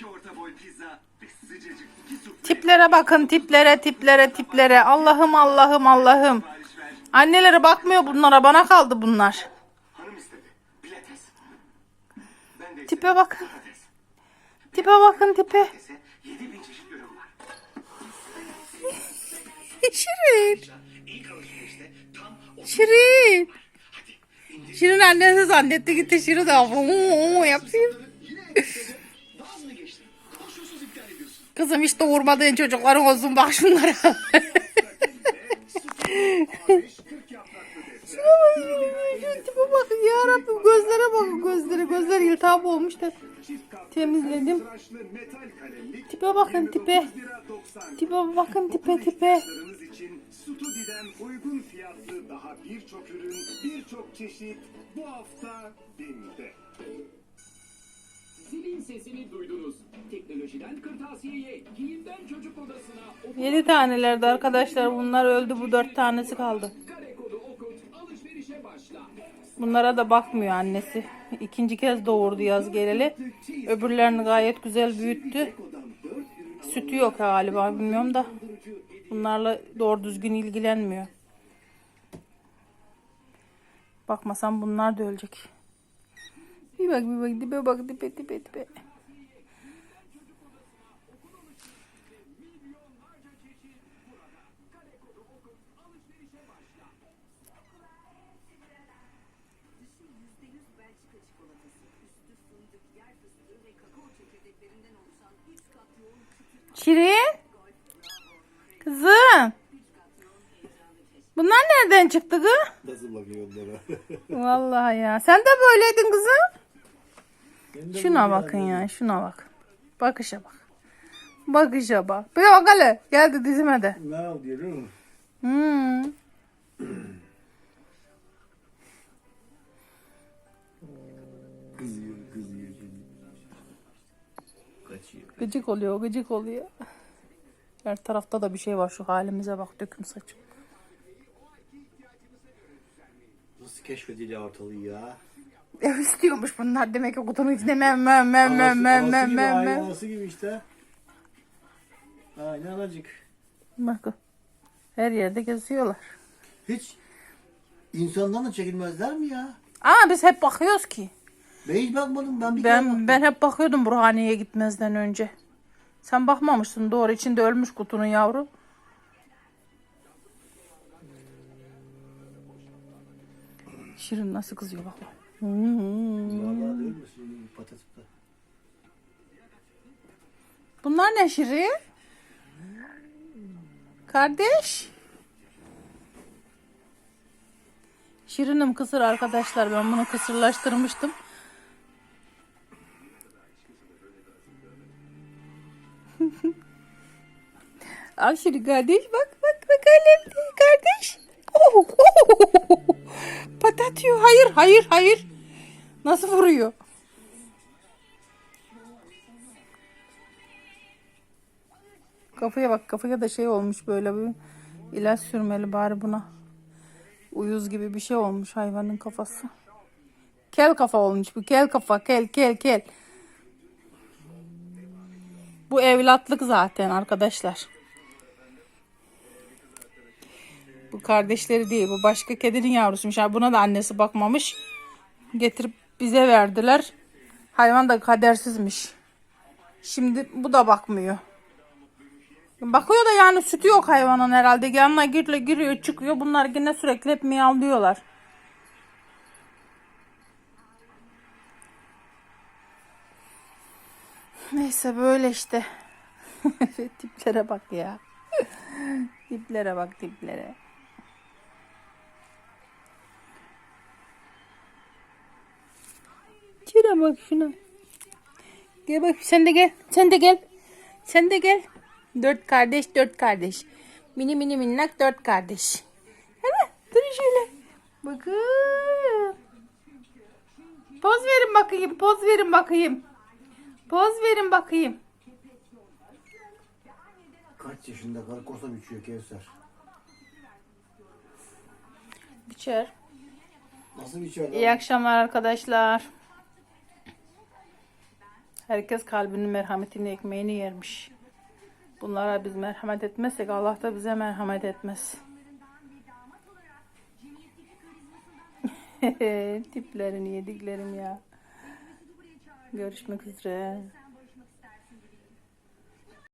İki orta boy pizza ve sıcacık iki sufle. Tiplere bakın tiplere tiplere tiplere. Allah'ım Allah'ım Allah'ım. Sipariş ver. Anneleri bakmıyor bunlara bana kaldı bunlar. Hanım istedi. Pilates. Ben de Tipe bakın. Pilates. Tipe bakın tipe. Pilates'e 7000 çeşit ürün var. Şirin. İlk alışverişte tam 30 Şirin. Hadi. Şirin annesi zannetti gitti Şirin de yapayım. Kızım hiç doğurmadığın çocukların olsun bak şunlara. Tipe bakın ya Rabbim gözlere bakın gözleri gözler iltihap olmuş da temizledim. Tipe bakın tipe. 29 lira 90. Tipe bakın tipe tipe. Studi'den uygun fiyatlı daha birçok ürün, birçok çeşit bu hafta BİM'de. Zilin duydunuz. Teknolojiden kırtasiyeye, giyimden çocuk odasına, okul 7 tanelerdi arkadaşlar bunlar öldü bu 4 tanesi kaldı. kare kodu okut, alışverişe başla. Bunlara da bakmıyor annesi. İkinci kez doğurdu yaz geleli. Öbürlerini gayet güzel büyüttü. Sütü yok galiba bilmiyorum da. Bunlarla doğru düzgün ilgilenmiyor. Bakmasam bunlar da ölecek. Bir bak bir bak dibe bak dibe dibe dibe. Şirin. Kızım. Bunlar nereden çıktı kız? Nasıl bakıyor onlara? Vallahi ya. Sen de böyleydin kızım. Ben de Şuna bakın yani. ya. Şuna bak. Bakışa bak. Bakışa bak. Bir bak hele. Geldi dizime de. Ne değil mi? Hmm. Gıcık oluyor. Gıcık oluyor. Her tarafta da bir şey var. Şu halimize bak. Döküm saçım. Nasıl keşfediliyor ortalığı ya? Ev istiyormuş bunlar. Demek ki kutunun içinde mem mem mem mem mem mem mem mem. anası gibi işte. Aynı anacık. Bakın. Her yerde geziyorlar. Hiç insandan da çekilmezler mi ya? Ama biz hep bakıyoruz ki. Ben hiç bakmadım. Ben bir kere Ben baktım. ben hep bakıyordum Burhaniye'ye gitmezden önce. Sen bakmamışsın doğru. içinde ölmüş kutunun yavru. Şirin nasıl kızıyor bak. bak. Vallahi değil mi? Şimdi patates de. Bunlar ne Şirin? Kardeş. Şirinim kısır arkadaşlar. Ben bunu kısırlaştırmıştım. Al kardeş bak bak bak hele kardeş. Oh, oh. Patat yiyor. Hayır hayır hayır. Nasıl vuruyor? Kafaya bak kafaya da şey olmuş böyle bir ilaç sürmeli bari buna. Uyuz gibi bir şey olmuş hayvanın kafası. Kel kafa olmuş bu kel kafa kel kel kel. Bu evlatlık zaten arkadaşlar. Bu kardeşleri değil bu başka kedinin yavrusuymuş. Yani buna da annesi bakmamış. Getirip bize verdiler. Hayvan da kadersizmiş. Şimdi bu da bakmıyor. Bakıyor da yani sütü yok hayvanın herhalde. Yanına giriyor, giriyor çıkıyor. Bunlar yine sürekli hep miyavlıyorlar. Neyse böyle işte. tiplere bak ya. tiplere bak tiplere. Şuna bak şuna. Gel bak sen de gel. Sen de gel. Sen de gel. Dört kardeş dört kardeş. Mini mini minnak dört kardeş. Hemen dur şöyle. Bakın. Poz verin bakayım. Poz verin bakayım. Poz verin bakayım. Kaç yaşında karı kosa biçiyor Kevser? Biçer. Nasıl lan? İyi akşamlar arkadaşlar. Herkes kalbinin merhametini, ekmeğini yermiş. Bunlara biz merhamet etmezsek Allah da bize merhamet etmez. Tiplerini yediklerim ya. Görüşmek üzere.